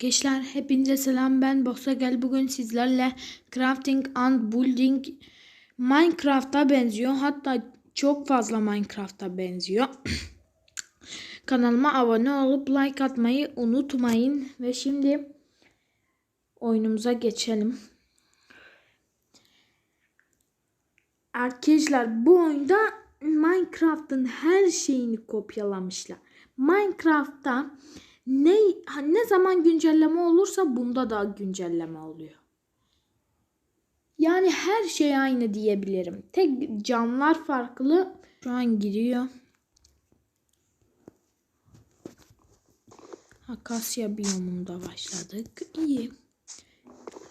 Gençler hepinize selam ben Boxa gel bugün sizlerle crafting and building Minecraft'a benziyor hatta çok fazla Minecraft'a benziyor. Kanalıma abone olup like atmayı unutmayın ve şimdi oyunumuza geçelim. Arkadaşlar bu oyunda Minecraft'ın her şeyini kopyalamışlar. Minecraft'ta ne ne zaman güncelleme olursa bunda da güncelleme oluyor. Yani her şey aynı diyebilirim. Tek camlar farklı. Şu an giriyor. Akasya biyomunda başladık. İyi.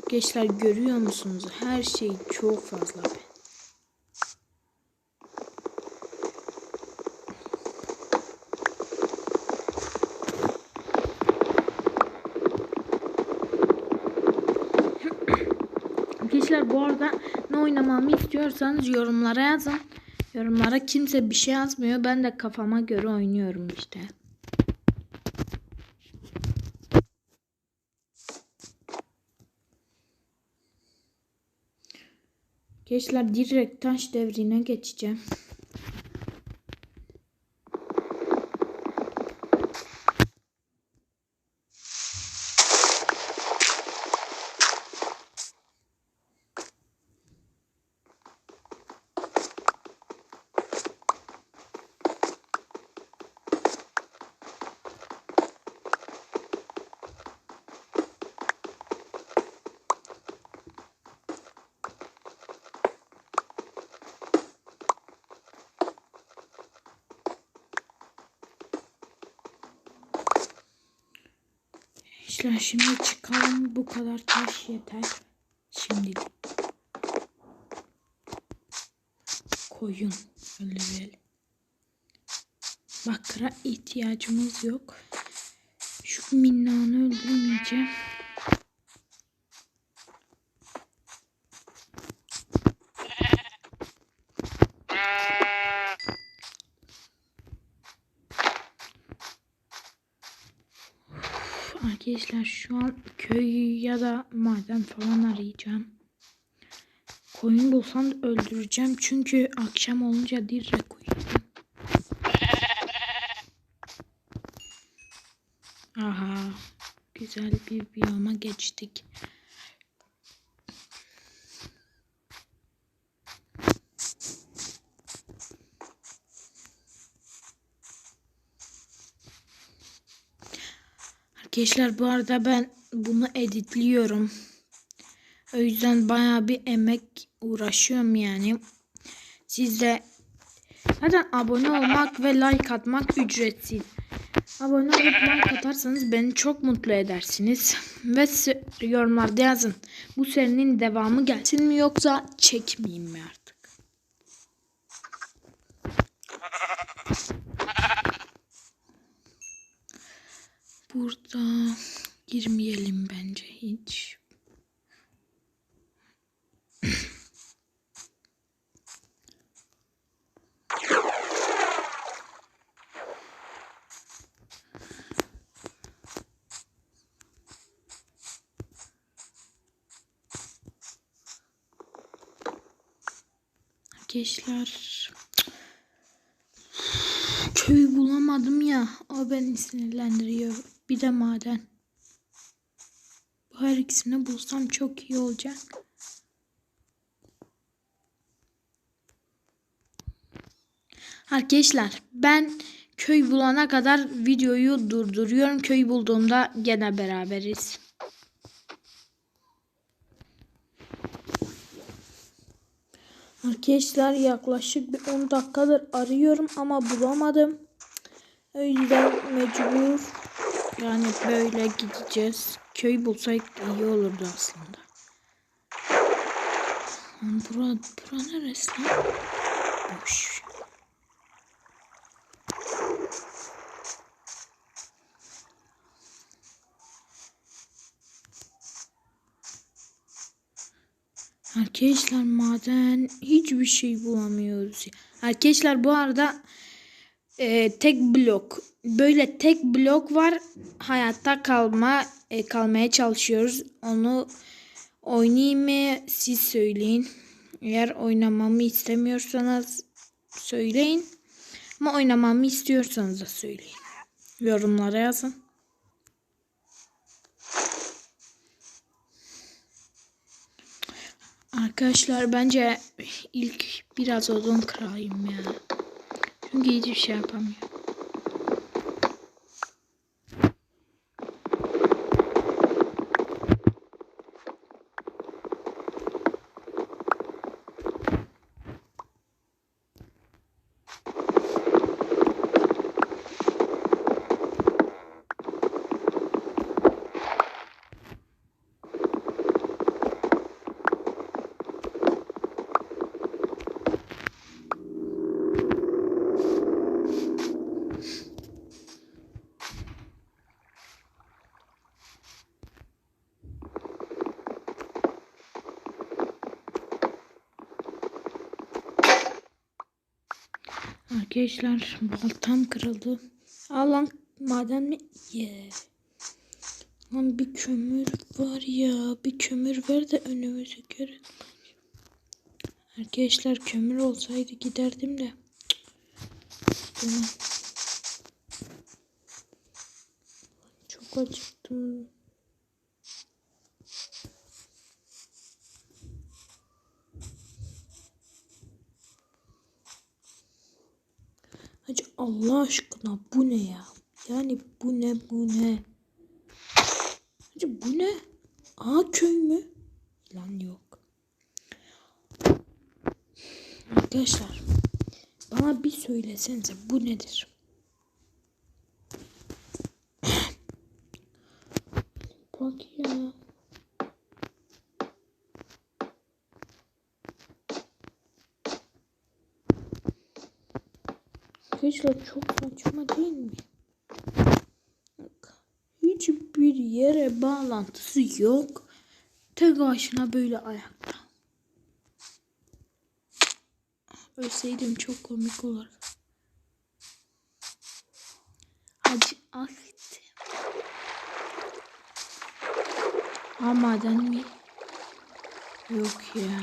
Gençler görüyor musunuz? Her şey çok fazla. Arkadaşlar bu arada ne oynamamı istiyorsanız yorumlara yazın. Yorumlara kimse bir şey yazmıyor. Ben de kafama göre oynuyorum işte. Gençler direkt taş devrine geçeceğim. İşte şimdi çıkalım. Bu kadar taş yeter. Şimdi koyun öldürelim. Bakıra ihtiyacımız yok. Şu minnanı öldürmeyeceğim. Arkadaşlar şu an köy ya da maden falan arayacağım. Koyun bulsam öldüreceğim çünkü akşam olunca direkt uyuyacağım. Aha güzel bir biyoma geçtik. Arkadaşlar bu arada ben bunu editliyorum. O yüzden baya bir emek uğraşıyorum yani. Siz de zaten abone olmak ve like atmak ücretsiz. Abone olup like atarsanız beni çok mutlu edersiniz. Ve yorumlarda yazın. Bu serinin devamı gelsin mi yoksa çekmeyeyim mi artık? Burada girmeyelim bence hiç. Arkadaşlar köy bulamadım ya. O beni sinirlendiriyor. Bir de maden. Bu her ikisini bulsam çok iyi olacak. Arkadaşlar ben köy bulana kadar videoyu durduruyorum. Köy bulduğumda gene beraberiz. Arkadaşlar yaklaşık bir 10 dakikadır arıyorum ama bulamadım. O yüzden mecbur yani böyle gideceğiz. Köy bulsak iyi olurdu aslında. Bura, bura neresi lan? Boş. Arkadaşlar maden hiçbir şey bulamıyoruz. Arkadaşlar bu arada e, tek blok. Böyle tek blok var. Hayatta kalma e, kalmaya çalışıyoruz. Onu oynayayım mı siz söyleyin. Eğer oynamamı istemiyorsanız söyleyin. Ama oynamamı istiyorsanız da söyleyin. Yorumlara yazın. Arkadaşlar bence ilk biraz odun kırayım ya. Çünkü hiçbir şey yapamıyorum. Arkadaşlar baltam kırıldı. Aa lan maden mi? Yeah. Lan bir kömür var ya. Bir kömür ver de önümüzü görün. Arkadaşlar kömür olsaydı giderdim de. Çok acıktım. Hacı Allah aşkına bu ne ya? Yani bu ne bu ne? Hacı bu ne? Aa köy mü? Lan yok. Arkadaşlar bana bir söylesenize bu nedir? Bak ya. Arkadaşlar çok saçma değil mi? Hiçbir yere bağlantısı yok. Tek başına böyle ayakta. Ölseydim çok komik olurdu. Hacı. Aa maden mi? Yok ya.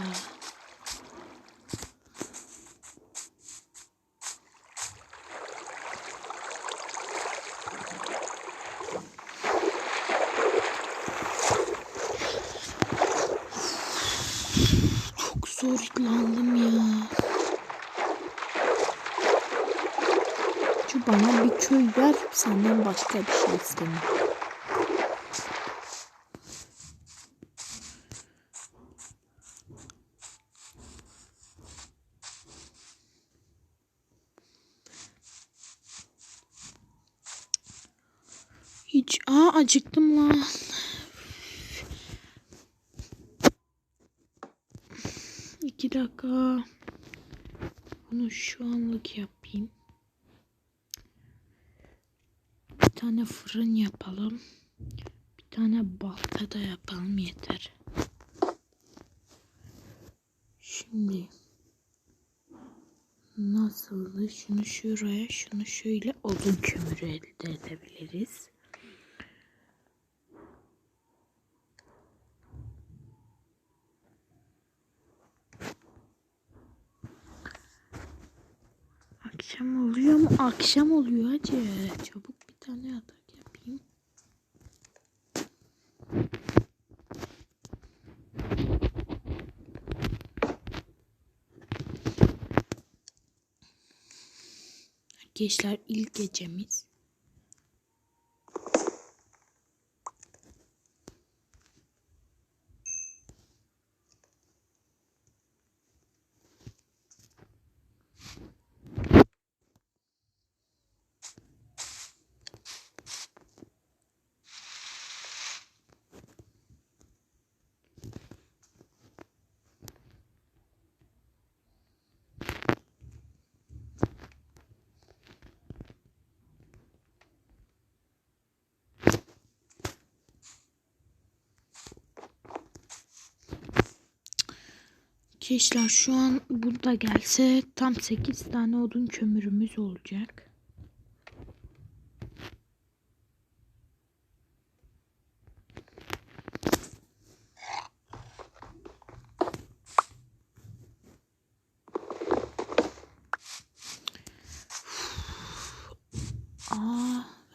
Çok zorlandım ya. Şu bana bir köy ver, senden başka bir şey istemem. Hiç, aa acıktım lan. İki dakika. Bunu şu anlık yapayım. Bir tane fırın yapalım. Bir tane balta da yapalım yeter. Şimdi nasıldı? Şunu şuraya, şunu şöyle odun kömürü elde edebiliriz. Akşam oluyor mu? Akşam oluyor hacı. Çabuk tane yatak yapayım. Arkadaşlar ilk gecemiz. Gençler şu an burada gelse tam 8 tane odun kömürümüz olacak.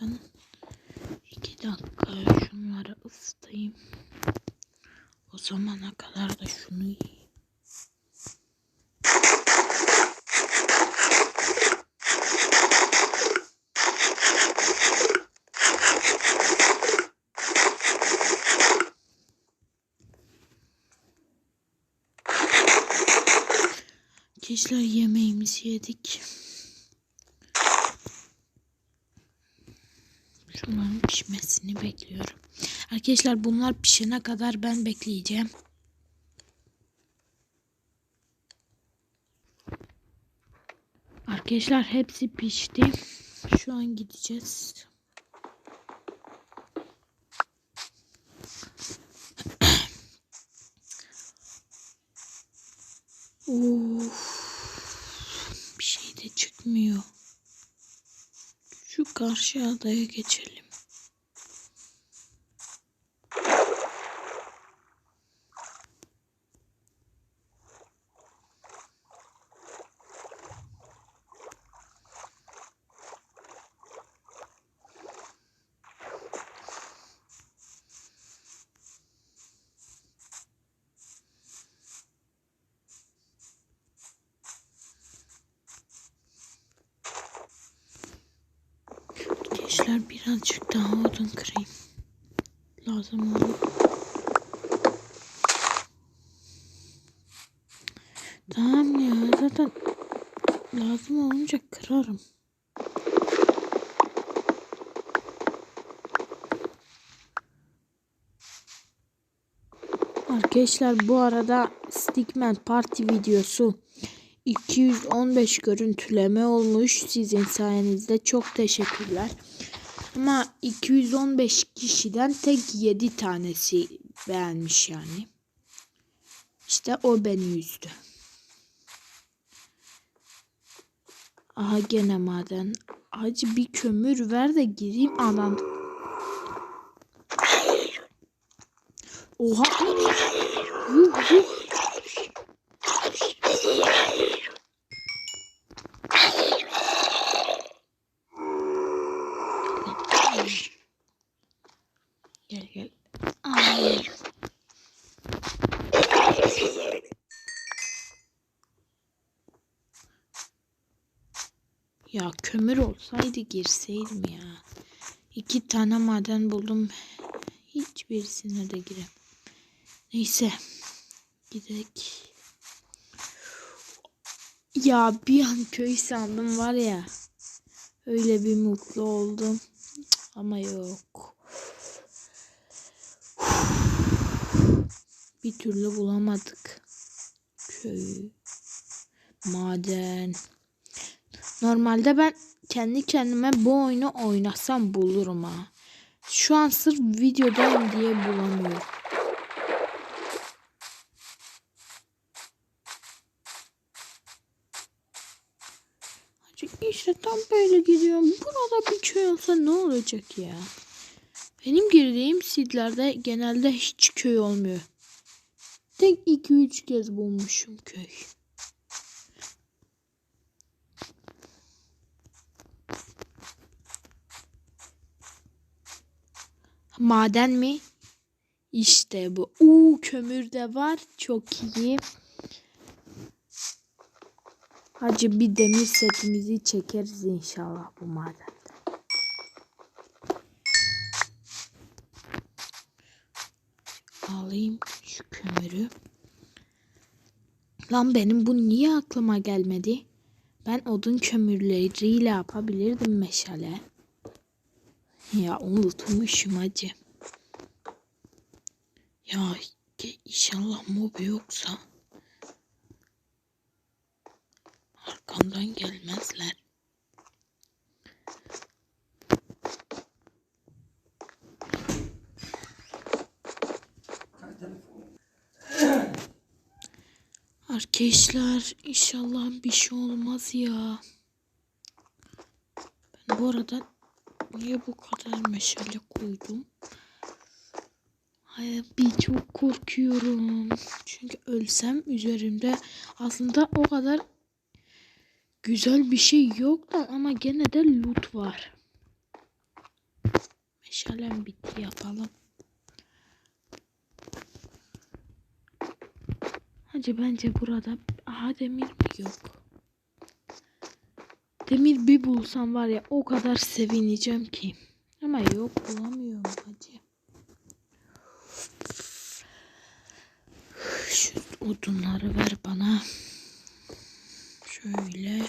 Ben iki dakika şunları ısıtayım. O zamana kadar da şunu yiyeyim. Gençler yemeğimizi yedik. Şunların pişmesini bekliyorum. Arkadaşlar bunlar pişene kadar ben bekleyeceğim. Arkadaşlar hepsi pişti. Şu an gideceğiz. Of. Çıkmıyor. Şu karşı adaya geçelim. Gençler birazcık daha odun kırayım. Lazım olur. Tamam ya zaten lazım olunca kırarım. Arkadaşlar bu arada Stickman Party videosu 215 görüntüleme olmuş. Sizin sayenizde çok teşekkürler. Ama 215 kişiden tek 7 tanesi beğenmiş yani. İşte o beni üzdü. Aha gene maden. Hacı bir kömür ver de gireyim alan. Oha. Yuh. Ya kömür olsaydı girseydim ya. İki tane maden buldum. Hiçbirisine de girem. Neyse. Gidek. Ya bir an köy sandım var ya. Öyle bir mutlu oldum. Ama yok. Bir türlü bulamadık. Köy. Maden. Normalde ben kendi kendime bu oyunu oynasam bulurum ha. Şu an sırf videodayım diye bulamıyorum. İşte tam böyle gidiyorum. Burada bir köy olsa ne olacak ya? Benim girdiğim sitlerde genelde hiç köy olmuyor. Tek 2-3 kez bulmuşum köy. Maden mi? İşte bu. Uuu kömür de var. Çok iyi. Hacı bir demir setimizi çekeriz inşallah bu madende. Alayım şu kömürü. Lan benim bu niye aklıma gelmedi? Ben odun kömürleriyle yapabilirdim meşale. Ya unutmuşum hacı. Ya inşallah mob yoksa arkamdan gelmezler. Arkadaşlar inşallah bir şey olmaz ya. Ben bu arada niye bu kadar meşale koydum? Ay, bir çok korkuyorum. Çünkü ölsem üzerimde aslında o kadar güzel bir şey yok da ama gene de loot var. Meşalem bitti yapalım. Hacı bence burada aha demir mi yok? Demir bir bulsam var ya o kadar sevineceğim ki. Ama yok bulamıyorum hacı. Şu odunları ver bana. Şöyle.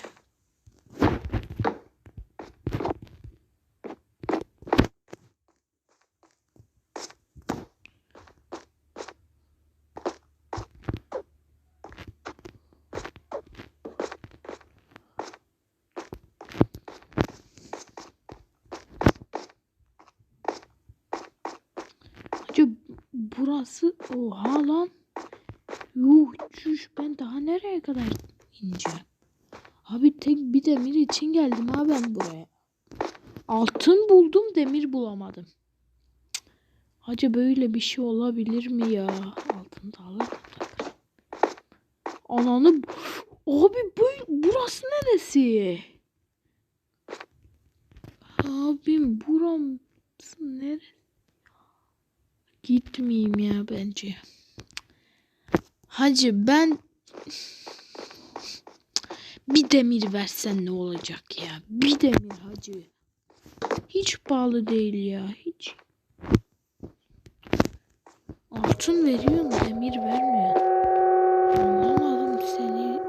Hacı burası oha lan. Yuh çüş ben daha nereye kadar ineceğim? Abi tek bir demir için geldim ha ben buraya. Altın buldum demir bulamadım. Hacı böyle bir şey olabilir mi ya? Altın da tabii. Ananı abi bu burası neresi? Abim burası neresi? Gitmeyeyim ya bence. Hacı ben bir demir versen ne olacak ya? Bir demir hacı. Hiç pahalı değil ya. Hiç. Altın veriyorsun demir vermiyorsun. Anlamadım seni.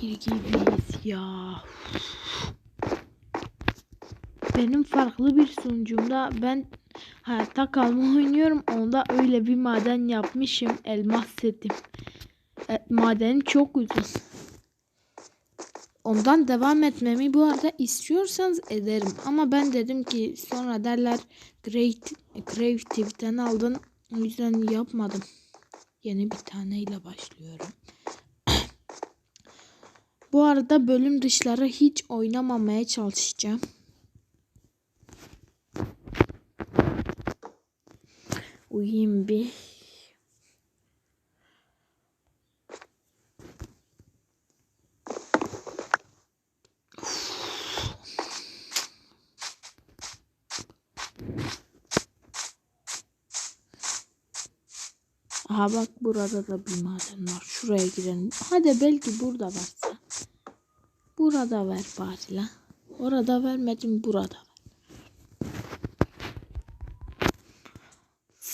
Gir gibiyiz ya. Benim farklı bir sunucumda ben hayatta kalma oynuyorum. Onda öyle bir maden yapmışım. Elmas setim. E, maden çok uzun. Ondan devam etmemi bu arada istiyorsanız ederim. Ama ben dedim ki sonra derler Great Creative'den aldın. O yüzden yapmadım. Yeni bir taneyle başlıyorum. bu arada bölüm dışları hiç oynamamaya çalışacağım. Uyuyayım bir. Aha bak burada da bir maden var. Şuraya girelim. Hadi belki burada varsa. Burada ver bari la. Orada vermedim burada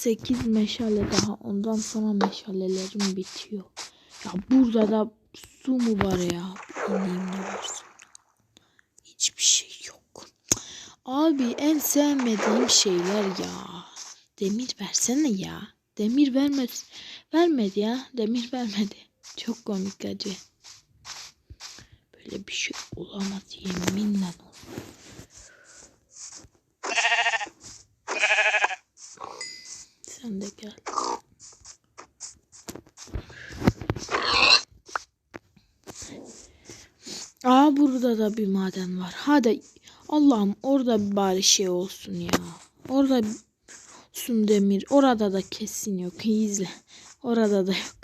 8 meşale daha ondan sonra meşalelerim bitiyor. Ya burada da su mu var ya? İneyim ne varsa. Hiçbir şey yok. Abi en sevmediğim şeyler ya. Demir versene ya. Demir vermedi. Vermedi ya. Demir vermedi. Çok komik acı. Böyle bir şey olamaz yeminle olamaz. Sen de gel. Aa burada da bir maden var. Hadi Allah'ım orada bir bari şey olsun ya. Orada olsun demir. Orada da kesin yok. İzle. Orada da yok.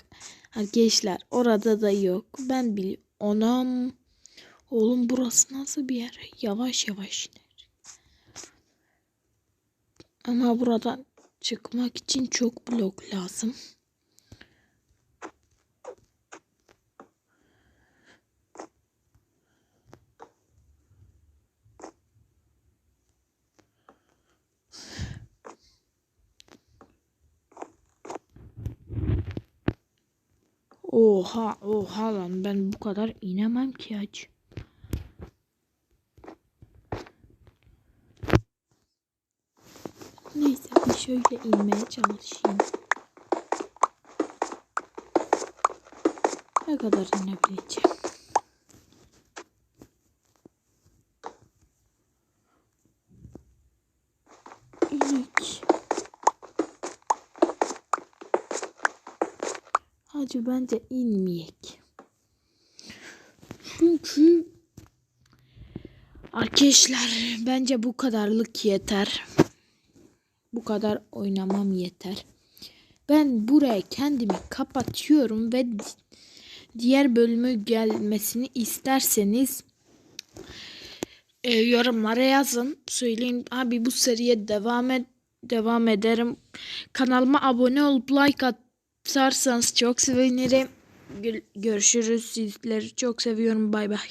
Arkadaşlar orada da yok. Ben biliyorum. Onam. Oğlum burası nasıl bir yer? Yavaş yavaş iner. Ama buradan çıkmak için çok blok lazım. Oha oha lan ben bu kadar inemem ki aç. Neyse bir şöyle inmeye çalışayım. Ne kadar inebileceğim? İnek. Hacı bence inmeyek. Çünkü arkadaşlar bence bu kadarlık yeter. Kadar oynamam yeter. Ben buraya kendimi kapatıyorum ve diğer bölümü gelmesini isterseniz e, yorumlara yazın. Söyleyin abi bu seriye devam et devam ederim. Kanalıma abone olup like atarsanız çok sevinirim. Gö- Görüşürüz. Sizleri çok seviyorum. Bay bay.